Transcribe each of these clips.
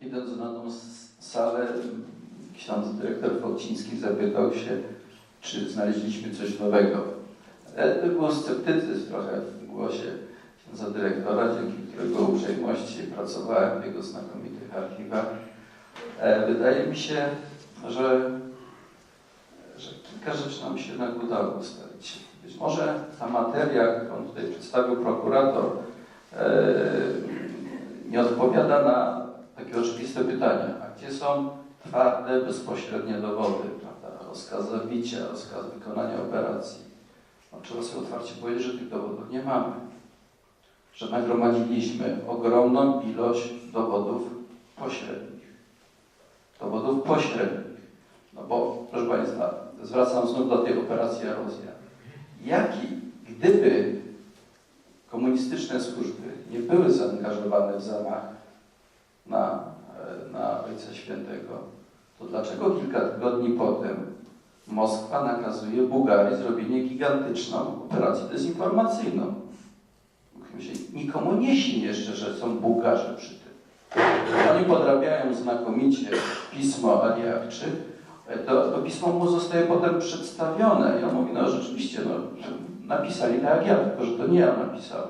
idąc na tą salę, ksiądz dyrektor Wodciński zapytał się, czy znaleźliśmy coś nowego. E, To był sceptycyzm trochę w głosie księdza dyrektora, dzięki którego uprzejmości pracowałem w jego znakomitych archiwach. E, Wydaje mi się, że, że kilka rzeczy nam się jednak udało ustalić. Być może ta materia, którą tutaj przedstawił prokurator, e, nie odpowiada na takie oczywiste pytania. A gdzie są twarde, bezpośrednie dowody, prawda? Rozkaz zabicia, rozkaz wykonania operacji. No, trzeba sobie otwarcie powiedzieć, że tych dowodów nie mamy. Że nagromadziliśmy ogromną ilość dowodów pośrednich. Dowodów pośrednich. No bo, proszę Państwa, zwracam znów do tej operacji erozja. Jaki, gdyby komunistyczne służby nie były zaangażowane w zamach na, e, na Ojca Świętego, to dlaczego kilka tygodni potem Moskwa nakazuje Bułgarii zrobienie gigantyczną operację dezinformacyjną? Nikomu nie śni jeszcze, że są Bułgarzy przy tym. Oni podrabiają znakomicie pismo Aliakczy, to, to pismo mu zostaje potem przedstawione i on mówi, no rzeczywiście, no, napisali tak ja, tylko że to nie ja napisałem.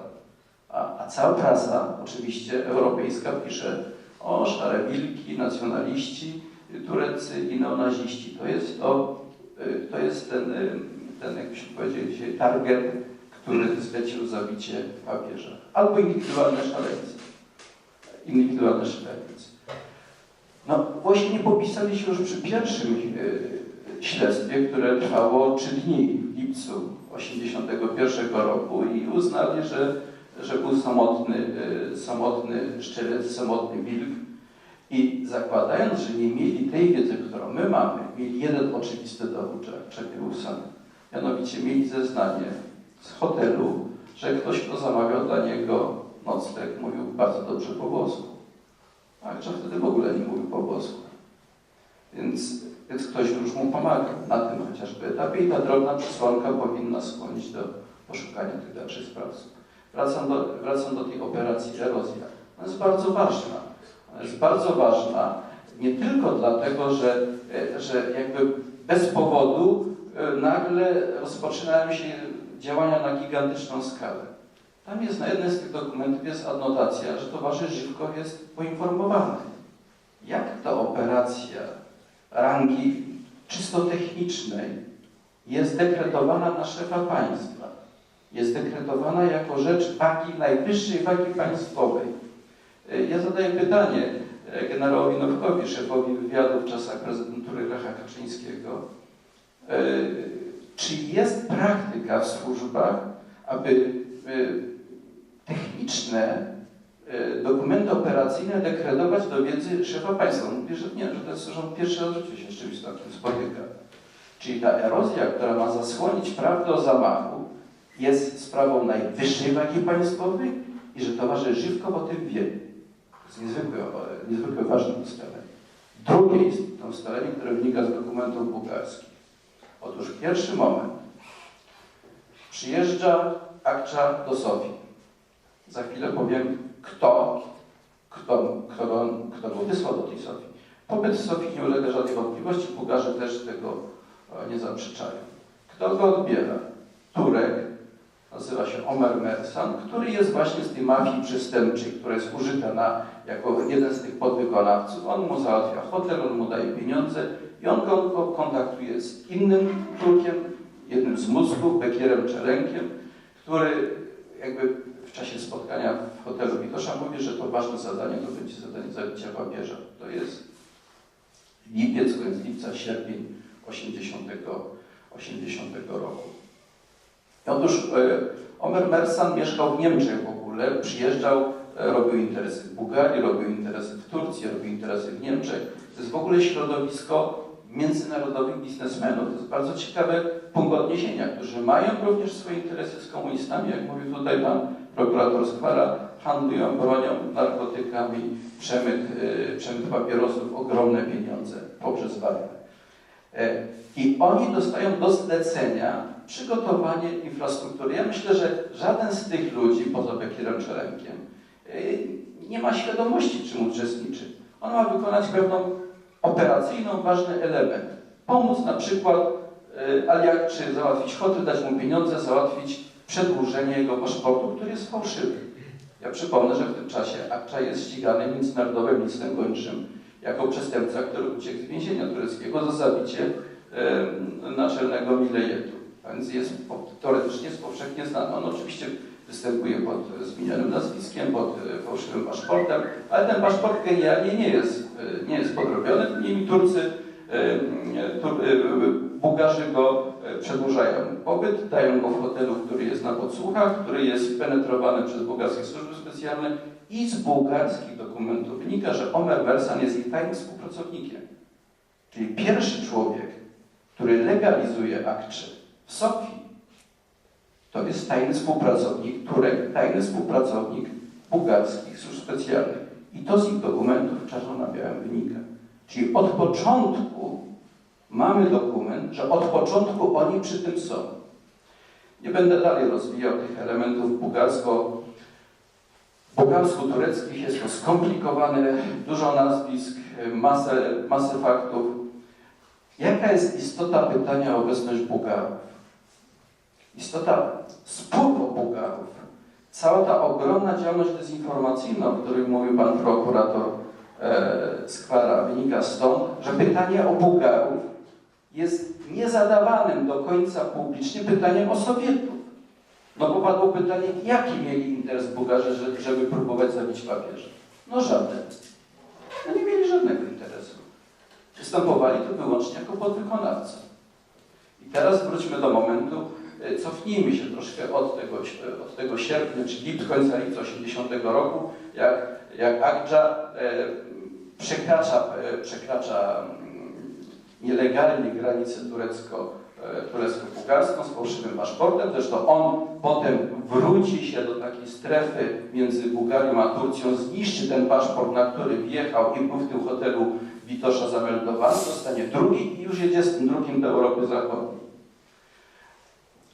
A, a cała prasa, oczywiście europejska, pisze o szare wilki, nacjonaliści, tureccy i neonaziści. To jest, to, y, to jest ten, y, ten, jakbyśmy powiedzieli dzisiaj, target, który zlecił zabicie papieża. Albo indywidualne szaleńcy. Indywidualne szaleńcy. No właśnie nie popisali się już przy pierwszym y, śledztwie, które trwało trzy dni w lipcu 1981 roku i uznali, że, że był samotny, y, samotny szczelec, samotny wilk. I zakładając, że nie mieli tej wiedzy, którą my mamy, mieli jeden oczywisty dowód, że Czepiełusan, mianowicie mieli zeznanie z hotelu, że ktoś, kto zamawiał dla niego nocleg, mówił bardzo dobrze po włosku. A Ojcze wtedy w ogóle nie mówił po włosku. Więc, więc ktoś już mu pomagał na tym chociażby etapie i ta drobna przesłanka powinna skłonić do poszukania tych dalszych sprawców. Wracam do, wracam do tej operacji erozja. Ona jest bardzo ważna. Ona jest bardzo ważna nie tylko dlatego, że, że jakby bez powodu e, nagle rozpoczynają się działania na gigantyczną skalę. Tam jest na jednym z tych dokumentów jest adnotacja, że towarzysz Żywko jest poinformowany. Jak ta operacja rangi czysto technicznej jest dekretowana na szefa państwa? Jest dekretowana jako rzecz wagi, najwyższej wagi państwowej. Y, Ja zadaję pytanie e, generałowi Nowkowi, szefowi wywiadu w czasach prezydentury Lecha Kaczyńskiego. Y, Czy jest praktyka w służbach, aby techniczne dokumenty operacyjne dekretować do wiedzy szefa państwa. Mówię, że nie, że to jest, on pierwszy raz w życiu się z czymś takim spotyka. Czyli ta erozja, która ma zasłonić prawdę o zamachu, jest sprawą najwyższej wagi państwowej i że towarzysz Żywko o tym wie. To jest niezwykle, niezwykle ważne ustalenie. Drugie jest to ustalenie, które wynika z dokumentów bułgarskich. Otóż pierwszy moment. Przyjeżdża Akcza do Sofii. Za chwilę powiem, kto, kto, kto, kto wysłał do tej Sofii. Pobyt Sofii nie ulega żadnej wątpliwości, Bułgarzy też tego e, nie zaprzeczają. Kto go odbiera? Turek, nazywa się Omer Mersan, który jest właśnie z tej mafii przestępczej, która jest użyta na, jako jeden z tych podwykonawców. On mu załatwia hotel, on mu daje pieniądze i on go, kontaktuje z innym Turkiem, jednym z mózgów, Bekierem Czerenkiem, który jakby w czasie spotkania w hotelu Witosza mówi, że to ważne zadanie to będzie zadanie zabicia papieża. To jest lipiec, koniec lipca, sierpień 80, 80 roku. Otóż e, Omer Mersan mieszkał w Niemczech w ogóle, przyjeżdżał, e, robił interesy w Bułgarii, robił interesy w Turcji, robił interesy w Niemczech. To jest w ogóle środowisko międzynarodowych biznesmenów. To jest bardzo ciekawy punkt odniesienia, którzy mają również swoje interesy z komunistami, jak mówił tutaj pan prokurator Skwara, handlują bronią, narkotykami, przemyt, e, przemyt papierosów, ogromne pieniądze poprzez Warnę. E, I oni dostają do zlecenia przygotowanie infrastruktury. Ja myślę, że żaden z tych ludzi, poza Bekirem Czerenkiem, e, nie ma świadomości, czym uczestniczy. On ma wykonać pewną operacyjną, ważny element. Pomóc na przykład, y, ale jak czy załatwić hotel, dać mu pieniądze, załatwić przedłużenie jego paszportu, który jest fałszywy. Ja przypomnę, że w tym czasie Akcza jest ścigany międzynarodowym listem gończym jako przestępca, który uciekł z więzienia tureckiego za zabicie y, naczelnego Milejetu. Więc jest teoretycznie jest powszechnie znany. On oczywiście występuje pod zmienionym nazwiskiem, pod e, fałszywym paszportem, ale ten paszport genialnie nie jest, e, nie jest podrobiony. Niemi Turcy, e, Bułgarzy go przedłużają pobyt, dają go w hotelu, który jest na podsłuchach, który jest penetrowany przez bułgarskie służby specjalne i z bułgarskich dokumentów wynika, że Omer Wersan jest ich tajnym współpracownikiem. Czyli pierwszy człowiek, który legalizuje w Sofii, to jest tajny współpracownik Turek, tajny współpracownik bułgarskich służb specjalnych. I to z ich dokumentów czarno na białym wynika. Czyli od początku mamy dokument, że od początku oni przy tym są. Nie będę dalej rozwijał tych elementów bułgarsko bułgarsko-tureckich. Jest to skomplikowane, dużo nazwisk, masę, masę faktów. Jaka jest istota pytania o obecność Bułgarów? Istota spór Bułgarów, cała ta ogromna działalność dezinformacyjna, o której mówił pan prokurator e, Skwara, wynika stąd, że pytanie o Bułgarów jest niezadawanym do końca publicznie pytaniem o Sowietów. No bo padło pytanie, jaki mieli interes Bułgarzy, że- żeby próbować zabić papieża? No żaden. No nie mieli żadnego interesu. Występowali tu wyłącznie jako podwykonawcy. I teraz wróćmy do momentu, cofnijmy się troszkę od tego, od tego sierpnia, czy lipt, końca lipca 80 roku, jak, jak e, przekracza, e, przekracza mm, nielegalnie granicę turecko, e, turecko-bułgarską z fałszywym paszportem. Zresztą on potem wróci się do takiej strefy między Bułgarią a Turcją, zniszczy ten paszport, na który wjechał i był w tym hotelu Witosza zameldowany, dostanie drugi i już jedzie z tym drugim do Europy Zachodniej.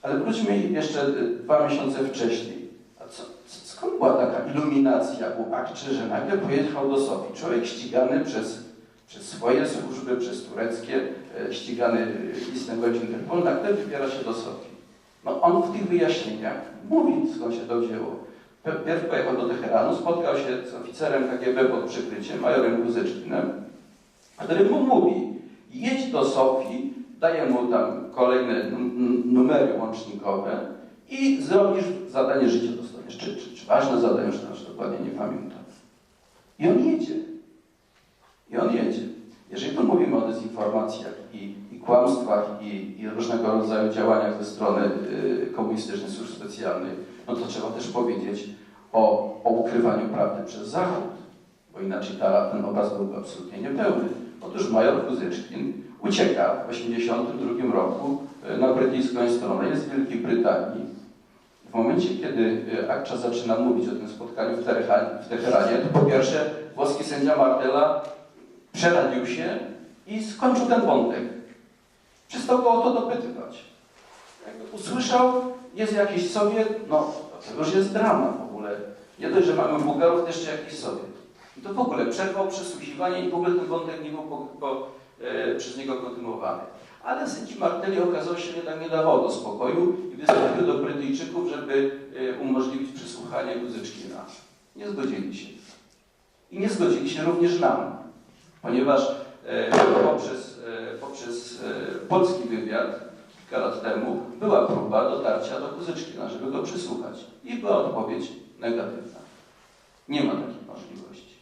Ale wróćmy jeszcze y, dwa miesiące wcześniej. A co, skąd była taka iluminacja u Akczy, że nagle pojechał do Sofii? Człowiek ścigany przez, przez swoje służby, przez tureckie, e, ścigany y, listem godzin Interpol, nagle wybiera się do Sofii. No on w tych wyjaśnieniach mówi, skąd się to wzięło. Pierw pojechał do Teheranu, spotkał się z oficerem KGB pod przykryciem, majorem Guzyczkinem, który mu mówi, jedź do Sofii, daje mu tam kolejne num- num- numery łącznikowe i zrobisz zadanie życia dostaniesz. Czy, czy, czy ważne zadanie, już teraz dokładnie nie pamiętam. I on jedzie. I on jedzie. Jeżeli tu mówimy o dezinformacjach i, i kłamstwach i, i różnego rodzaju działaniach ze strony y, komunistycznych służb specjalnych, no to trzeba też powiedzieć o, o ukrywaniu prawdy przez Zachód, bo inaczej ta, ten obraz byłby absolutnie niepełny. Otóż major Kuzyczkin ucieka w 1982 roku e, na brytyjską stronę, jest w Wielkiej Brytanii. W momencie, kiedy e, Akcza zaczyna mówić o tym spotkaniu w Teheranie, to po pierwsze włoski sędzia Martella przeradził się i skończył ten wątek. Przestał go o to dopytywać. Jakby usłyszał, jest jakiś Sowiet, no to już jest drama w ogóle. Nie dość, że mamy Bułgarów, jeszcze jakiś Sowiet. I to w ogóle przerwał przesłuchiwanie i w ogóle ten wątek nie był po, po, przez niego kontynuowany. Ale sędzi Martelli okazało się, że jednak nie dawało do spokoju i wystąpił do Brytyjczyków, żeby e, umożliwić przesłuchanie Guzyczkina. Nie zgodzili się. I nie zgodzili się również nam, ponieważ e, poprzez, e, poprzez e, polski wywiad kilka lat temu była próba dotarcia do Guzyczkina, żeby go przesłuchać. I była odpowiedź negatywna. Nie ma takiej możliwości.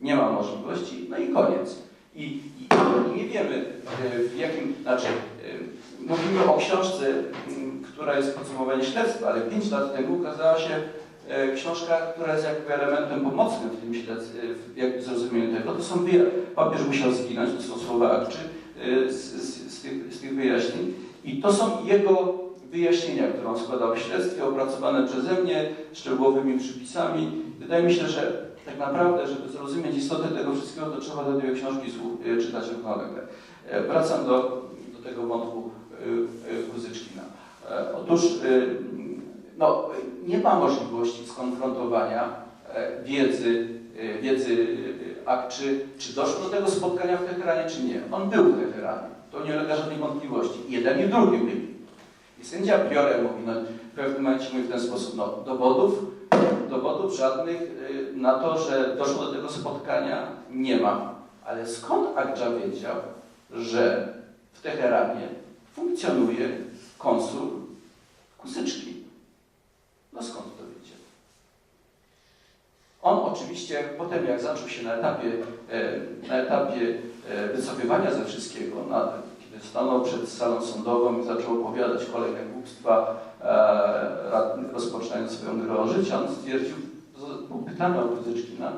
Nie ma możliwości, no i koniec. I, i, nie wiemy, e, w jakim, znaczy, e, mówimy o książce, m, która jest podsumowaniem śledztwa, ale pięć lat temu ukazała się e, książka, która jest jakby elementem pomocnym w tym śledztwie, w jakby zrozumieniu tego. To są wyja- papież musiał zginąć, to są słowa Akczy z, z, z, tych, z tych wyjaśnień. I to są jego wyjaśnienia, które on składał w śledztwie, opracowane przeze mnie, szczegółowymi przypisami. Wydaje mi się, że tak naprawdę, żeby zrozumieć istotę tego wszystkiego, to trzeba te dwie książki e, czytać równolegle. Wracam do, do tego wątku e, e. E, Otóż e, no, nie ma możliwości skonfrontowania wiedzy, wiedzy a czy, czy doszło do tego spotkania w Teheranie, czy nie. On był w Teheranie. To nie ulega żadnej wątpliwości. Jeden i drugi byli. I sędzia Priore mówi, no, w pewnym momencie mówi w ten sposób, no, dowodów, dowodów żadnych y, na to, że doszło do tego spotkania nie ma. Ale skąd Akdża wiedział, że w Teheranie funkcjonuje konsul Kusyczki? No skąd to wiedział? On oczywiście potem jak zaczął się na etapie, e, na etapie e, wycofywania ze wszystkiego, na, stanął przed salą sądową i zaczął opowiadać kolejne głupstwa, e, rozpoczynając swoją grę o życie, on stwierdził, był pytany o Kusyczkina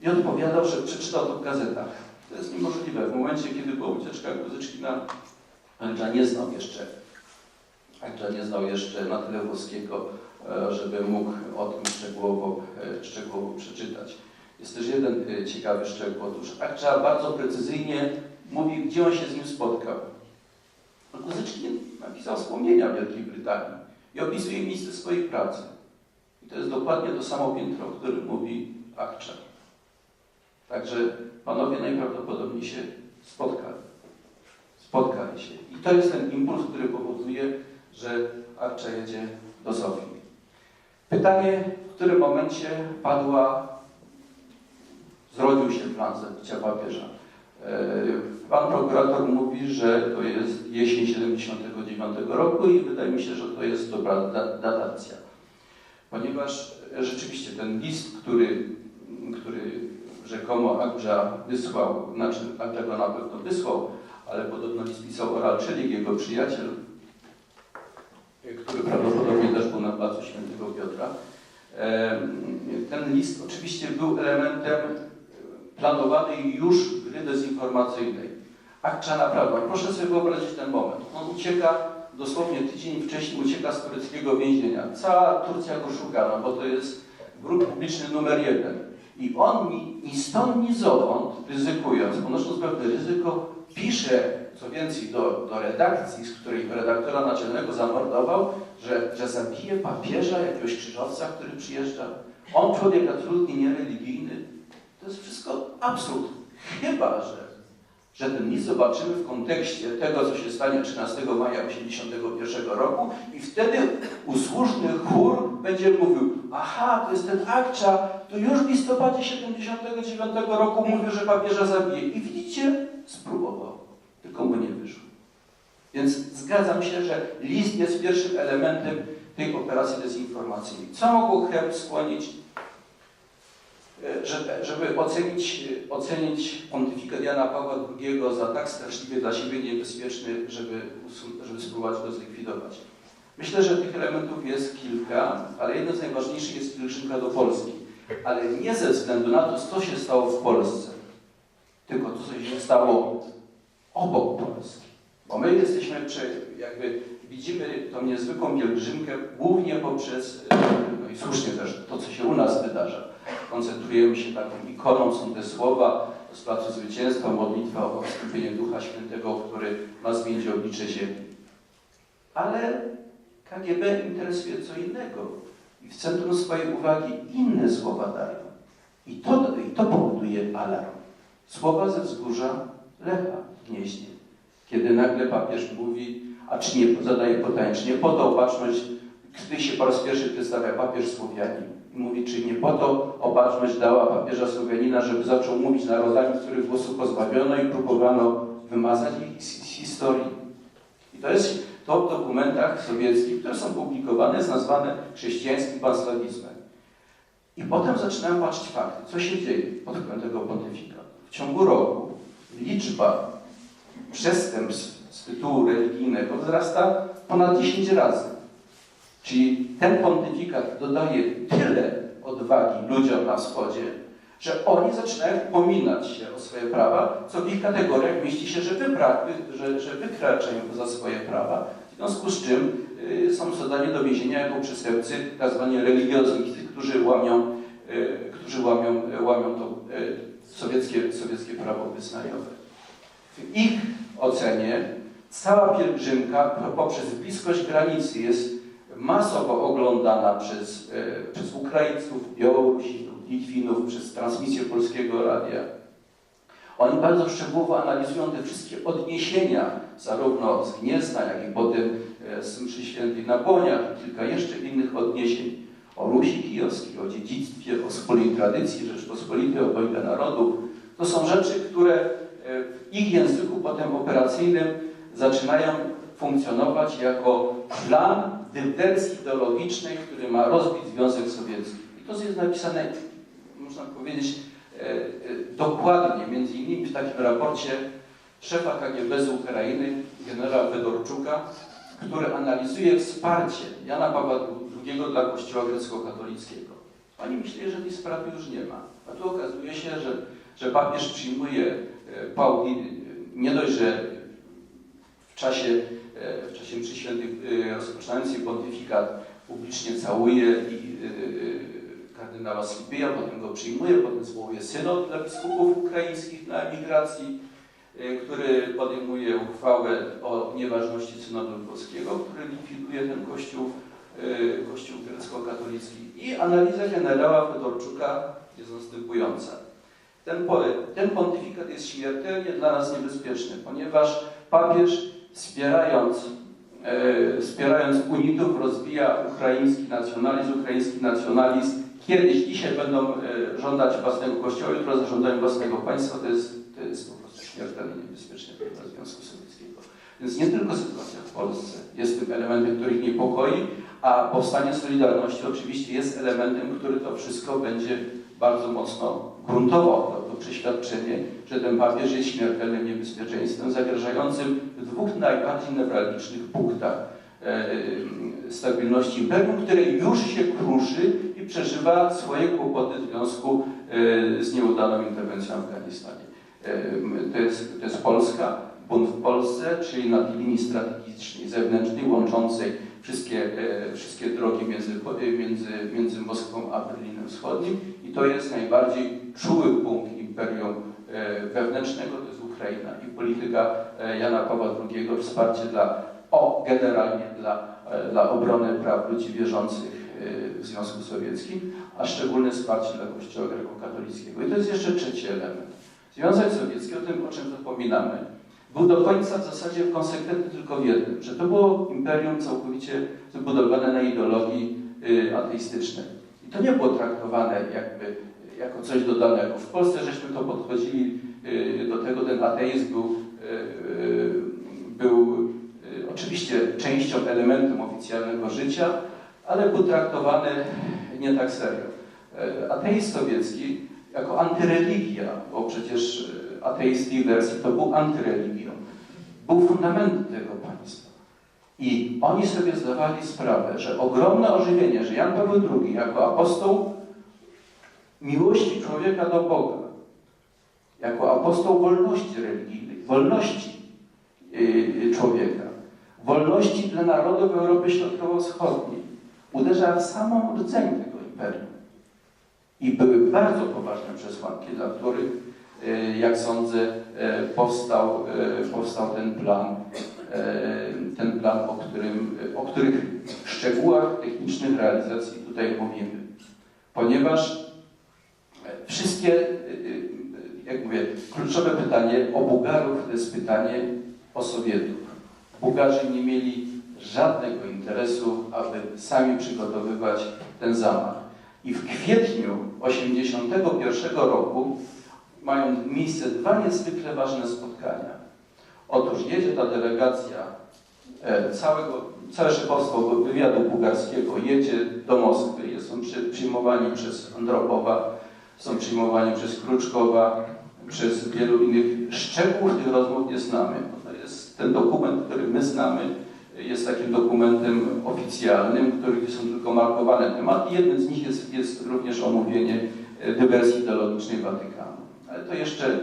i odpowiadał, że przeczytał to w gazetach. To jest niemożliwe. W momencie, kiedy była ucieczka Kusyczkina, Andrza nie znał jeszcze Andrza nie znał jeszcze na tyle włoskiego, e, żeby mógł o tym szczegółowo, e, szczegółowo przeczytać. Jest też jeden e, ciekawy szczegół. Otóż Akcza bardzo precyzyjnie mówi, gdzie on się z nim spotkał. Kozyczkin napisał wspomnienia Wielkiej Brytanii i opisuje miejsce swojej pracy. I to jest dokładnie to samo piętro, o którym mówi Akcza. Także panowie najprawdopodobniej się spotkali. Spotkali się. I to jest ten impuls, który powoduje, że Arcza jedzie do Sofii. Pytanie, w którym momencie padła, zrodził się plan zabicia papieża. E, Pan prokurator mówi, że to jest jesień 79 roku i wydaje mi się, że to jest dobra da- datacja. Ponieważ e, rzeczywiście ten list, który, który rzekomo Agdża wysłał, znaczy Agdża na pewno wysłał, ale podobno list pisał Oralczylik, jego przyjaciel, który prawdopodobnie też był na placu Świętego Piotra. Em, Ten list oczywiście był elementem planowanej już gry dezinformacyjnej. Akcza naprawdę, proszę sobie wyobrazić ten moment. On ucieka, dosłownie tydzień wcześniej ucieka z tureckiego więzienia. Cała Turcja go szuka, no bo to jest wróg publiczny numer jeden. I on ni, ni stąd, ni zowąd, ryzykując, ponosząc pewne ryzyko, pisze, co więcej, do, do redakcji, z której redaktora naczelnego zamordował, że, że zabije papieża, jakiegoś krzyżowca, który przyjeżdża. On, człowiek absolutnie niereligijny. To jest wszystko absurd. Chyba, że, że ten list zobaczymy w kontekście tego, co się stanie 13 maja 1981 roku i wtedy usłużny chór będzie mówił, aha, to jest ten Akcza, to już w listopadzie 79 roku mówił, że papieża zabije. I widzicie, spróbował, tylko mu nie wyszło. Więc zgadzam się, że list jest pierwszym elementem tej operacji dezinformacyjnej. Co mogło Kreml skłonić, żeby, żeby ocenić, ocenić pontyfikat Jana Pawła II za tak straszliwie dla siebie niebezpieczny, żeby, żeby spróbować go zlikwidować? Myślę, że tych elementów jest kilka, ale jeden z najważniejszych jest pielgrzymka do Polski. Ale nie ze względu na to, co się stało w Polsce, tylko to, co się stało obok Polski. Bo my jesteśmy, jakby widzimy tą niezwykłą pielgrzymkę głównie poprzez, e, i słusznie też, to, co się u nas wydarza. Koncentrujemy się taką ikoną, są te słowa z Placu Zwycięstwa, modlitwa o wstąpienie Ducha Świętego, który ma zmienić oblicze ziemi. Ale KGB interesuje co innego. I w centrum swojej uwagi inne słowa dają. I to, i to powoduje alarm. Słowa ze wzgórza Lecha w Gnieźnie. Kiedy nagle papież mówi, a czy nie, zadaje pytanie, czy nie po to opatrzność, gdy się po raz pierwszy przedstawia papież Słowianin. Mówi, czy nie po to opatrzność dała papieża Słowianina, żeby zaczął mówić narodami, których głosu pozbawiono i próbowano wymazać ich z, historii. I to jest to w dokumentach sowieckich, które są publikowane, jest nazwane chrześcijańskim panslawizmem. I potem zaczynają patrzeć fakty, co się dzieje pod wpływem tego pontyfikatu. W ciągu roku liczba przestępstw z tytułu religijnego wzrasta ponad 10 razy. Czyli ten pontyfikat dodaje tyle odwagi ludziom na wschodzie, że oni zaczynają upominać się o swoje prawa, co w ich kategoriach mieści się, że, wypra- wy- że, że wykraczają poza swoje prawa, w związku z czym y, są wsadzani do więzienia jako przestępcy, tak zwani religiozni, którzy łamią, y, którzy łamią, łamią to y, sowieckie, sowieckie prawo wyznaniowe. W ich ocenie cała pielgrzymka poprzez bliskość granicy jest masowo oglądana przez, e, przez Ukraińców, Białorusinów, Litwinów przez transmisję polskiego radia. Oni bardzo szczegółowo analizują te wszystkie odniesienia, zarówno z Gniezna, jak i potem e, z mszy świętej na Boniach, i kilka jeszcze innych odniesień o Rusi Kijowskiej, o dziedzictwie, o wspólnej tradycji Rzeczpospolitej, obojga narodów. To są rzeczy, które e, w ich języku potem operacyjnym zaczynają funkcjonować jako plan dywersji ideologicznej, który ma rozbić Związek Sowiecki. I to jest napisane, można powiedzieć, e, e, dokładnie, między innymi w takim raporcie szefa KGB z Ukrainy, generała Fedorczuka, który analizuje wsparcie Jana Pawła II dla Kościoła grecko-katolickiego. Oni myśleli, że tej sprawy już nie ma. A tu okazuje się, że, że papież przyjmuje e, Pauli nie dość, że w czasie, e, w czasie mszy świętych e, rozpoczynającej pontyfikat publicznie całuje i kardynała Slipyja, potem go przyjmuje, potem zwołuje synod dla biskupów ukraińskich na emigracji, który podejmuje uchwałę o nieważności synodu lwowskiego, który likwiduje ten kościół Kościół grecko-katolicki. I analiza generała Fedorczuka jest następująca. Ten, ten pontyfikat jest śmiertelnie dla nas niebezpieczny, ponieważ papież wspierając, e, wspierając unitów rozwija ukraiński nacjonalizm, ukraiński nacjonalizm. Kiedyś, dzisiaj będą e, żądać własnego kościoła, jutro zażądają własnego państwa. To jest, to jest po prostu śmiertelnie niebezpieczne dla Związku Sowieckiego. Więc nie tylko sytuacja w Polsce jest tym elementem, który ich niepokoi, a powstanie Solidarności oczywiście jest elementem, który to wszystko będzie bardzo mocno to przeświadczenie, że ten papież jest śmiertelnym niebezpieczeństwem zagrażającym w dwóch najbardziej newralgicznych punktach e, e, stabilności imperium, które już się kruszy i przeżywa swoje kłopoty w związku e, z nieudaną interwencją w Afganistanie. To jest, to jest Polska, bunt w Polsce, czyli na linii strategicznej, zewnętrznej, łączącej wszystkie, e, wszystkie drogi między, między, między Moskwą a Berlinem Wschodnim i to jest najbardziej czuły punkt imperium e, wewnętrznego, to jest Ukraina i polityka e, Jana Pawła II, wsparcie dla, o, generalnie dla, dla obrony praw ludzi wierzących w Związku Sowieckim, a szczególne wsparcie dla Kościoła grekokatolickiego. I to jest jeszcze trzeci element. Związek Sowiecki, o tym o czym zapominamy, był do końca w zasadzie konsekwentny tylko w jednym, że to było imperium całkowicie zbudowane na ideologii y, ateistycznej. I to nie było traktowane jakby jako coś dodanego. W Polsce żeśmy to podchodzili y, do tego, ten ateizm był, y, był oczywiście częścią, elementem oficjalnego życia, ale był traktowany nie tak serio. Ateizm sowiecki jako antyreligia, bo przecież ateistskiej wersji to był antyreligią. Był fundamentem tego państwa. I oni sobie zdawali sprawę, że ogromne ożywienie, że Jan Paweł II jako apostoł miłości człowieka do Boga, jako apostoł wolności religijnej, wolności yy, człowieka, wolności dla narodów Europy Środkowo-Wschodniej, uderza w samą rdzeń tego imperium. I były bardzo poważne przesłanki, dla których jak sądzę, e, powstał, e, powstał ten plan, ten plan, o, którym, o których szczegółach technicznych realizacji tutaj mówimy. Ponieważ wszystkie, jak mówię, kluczowe pytanie o Bułgarów to jest pytanie o Sowietów. Bułgarzy nie mieli żadnego interesu, aby sami przygotowywać ten zamach. I w kwietniu 1981 roku mają miejsce dwa niezwykle ważne spotkania. Otóż jedzie ta delegacja e, całego, całe szefostwo wywiadu bułgarskiego jedzie do Moskwy, są przyjmowani przez Andropowa, są przyjmowani przez Kruczkowa, przez wielu innych. Szczegółów tych rozmów nie znamy. To jest ten dokument, który my znamy, jest takim dokumentem oficjalnym, który są tylko markowane tematy. Jednym z nich jest, jest również omówienie dywersji ideologicznej Watykanu. Ale to jeszcze,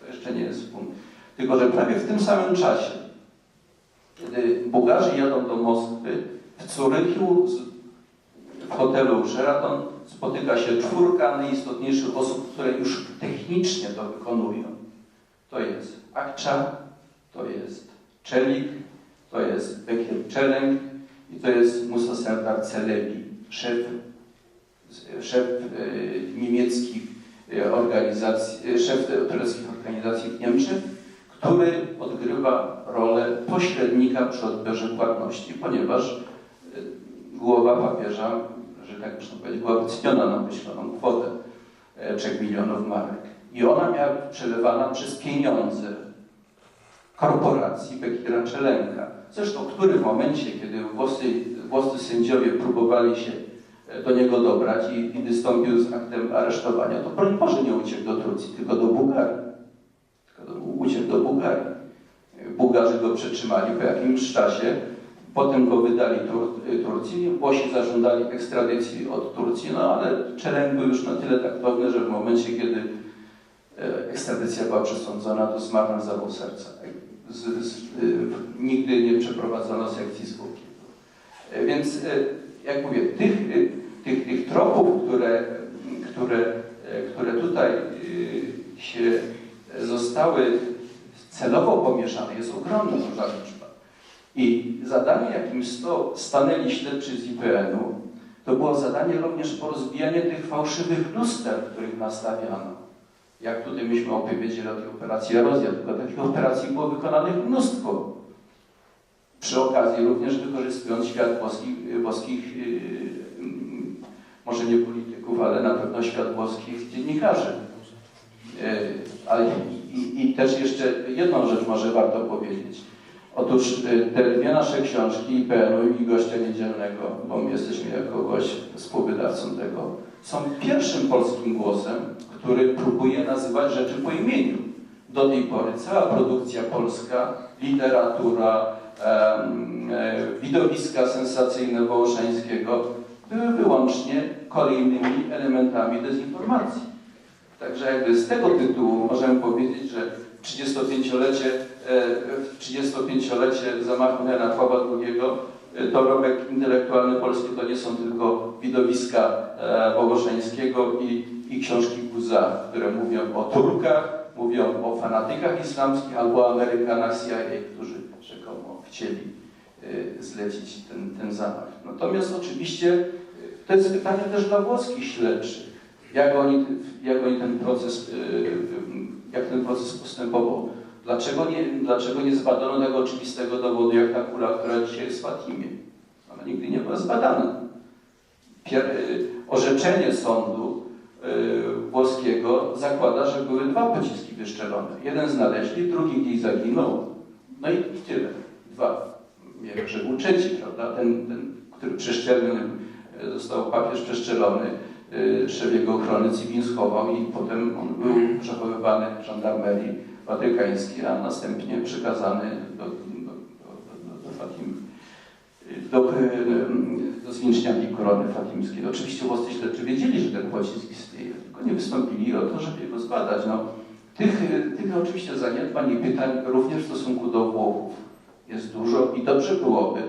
to jeszcze nie jest punkt. Tylko, że prawie w tym samym czasie, kiedy Bułgarzy jadą do Moskwy, w Curychu w hotelu Sheraton spotyka się czwórka najistotniejszych osób, które już technicznie to wykonują. To jest Akcza, to jest Czelik, to jest Bekier Czeleng i to jest Musa Serdar Celebi, szef szef e, niemieckich organizacji, e, szef tureckich organizacji w Niemczech, który odgrywa rolę pośrednika przy odbiorze płatności, ponieważ e, głowa papieża, że tak można powiedzieć, była wyceniona na określoną kwotę 3 milionów marek. I ona miała być przelewana przez pieniądze korporacji Bekira Czelenka. Zresztą, który w momencie, kiedy włoscy, włoscy sędziowie próbowali się e, do niego dobrać i, i wystąpił z aktem aresztowania, to broń Boże nie uciekł do Turcji, tylko do Bułgarii. Tylko do, uciekł do Bułgarii. Bułgarzy go przetrzymali po jakimś czasie, potem go wydali Tur Turcji, Włosi zażądali ekstradycji od Turcji, no ale Czelenk był już na tyle taktowny, że w momencie, kiedy e, ekstradycja była przesądzona, to zmarł na zawał serca z, z, y, nigdy nie przeprowadzono sekcji zwłoki. E, więc, e, jak mówię, tych, tych, tych tropów, które, które, które tutaj y, się zostały celowo pomieszane, jest ogromna duża liczba. I zadanie, jakim sto, stanęli śledczy z IPN-u, to było zadanie również porozbijanie tych fałszywych luster, których nastawiano jak tutaj myśmy opowiedzieli o tej operacji erozja, tylko takich operacji było wykonanych mnóstwo. Przy okazji również wykorzystując świat włoskich, włoskich yy, może nie polityków, ale na pewno świat włoskich dziennikarzy. Yy, ale i, i, też jeszcze jedną rzecz może warto powiedzieć. Otóż yy, te dwie nasze książki, IPN-u i Gościa Niedzielnego, bo my jesteśmy jako gość współwydawcą tego, są pierwszym polskim głosem, który próbuje nazywać rzeczy po imieniu. Do tej pory cała produkcja polska, literatura, e, widowiska sensacyjne Wołoszeńskiego były wyłącznie kolejnymi elementami dezinformacji. Także jakby z tego tytułu możemy powiedzieć, że 35-lecie, w 35-lecie zamachu na Pawła II dorobek intelektualny polski to nie są tylko widowiska e, Wołoszeńskiego i, i książki Guza, które mówią o Turkach, mówią o fanatykach islamskich albo Amerykanach CIA, którzy rzekomo chcieli e, zlecić ten, ten zamach. Natomiast oczywiście e, to jest pytanie też dla włoskich śledczych, jak oni, jak oni ten proces, jak ten proces postępował. Dlaczego nie, dlaczego nie zbadano tego oczywistego dowodu, jak ta kula, która dzisiaj jest w Fatimie? Ona nigdy nie była zbadana. Pier y, orzeczenie sądu y, włoskiego zakłada, że były dwa pociski wyszczelone. Jeden znaleźli, drugi gdzieś zaginął. No i, i tyle. Dwa. Jak rzekł trzeci, prawda? Ten, ten który przeszczelny y, został papież przeszczelony, szef jego ochrony cywil schował i potem on był przechowywany w żandarmerii watykański, a następnie przekazany do, do, do, do Fatim, do, do zwieńczniaki korony fatimskiej. Oczywiście włoscy śledczy wiedzieli, że ten pocisk istnieje, tylko nie wystąpili o to, żeby go zbadać. No, tych, tych oczywiście zaniedbań i pytań również w stosunku do Włochów jest dużo i dobrze byłoby,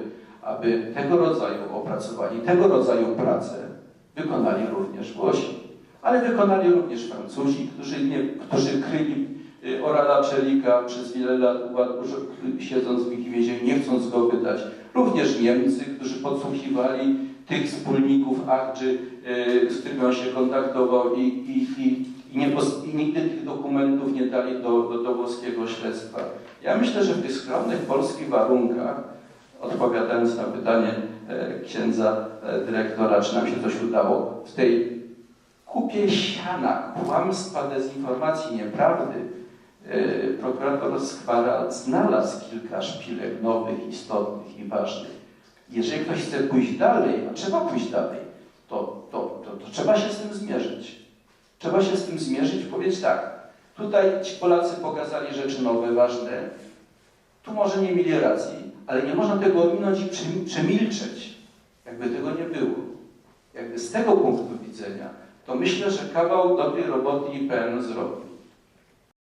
aby tego rodzaju opracowanie, tego rodzaju pracę wykonali również Włosi. Ale wykonali również Francuzi, którzy, nie, którzy kryli Y, Orala Czelika przez wiele lat siedząc w ich więzieniu, nie chcąc go wydać. Również Niemcy, którzy podsłuchiwali tych wspólników Akczy, y, z którymi on się kontaktował i, i, i, i, nie, i nigdy tych dokumentów nie dali do, do, do włoskiego śledztwa. Ja myślę, że w tych skromnych polskich warunkach, odpowiadając na pytanie e, księdza e, dyrektora, czy nam się coś udało, w tej kupie siana, kłamstwa, dezinformacji, nieprawdy, E, prokurator Skwara znalazł kilka szpilek nowych, istotnych i ważnych. Jeżeli ktoś chce pójść dalej, a trzeba pójść dalej, to, to, to, to trzeba się z tym zmierzyć. Trzeba się z tym zmierzyć powiedzieć tak, tutaj ci Polacy pokazali rzeczy nowe, ważne, tu może nie mieli racji, ale nie można tego ominąć i przemilczeć, jakby tego nie było. Jakby z tego punktu widzenia, to myślę, że kawał dobrej roboty IPN zrobił.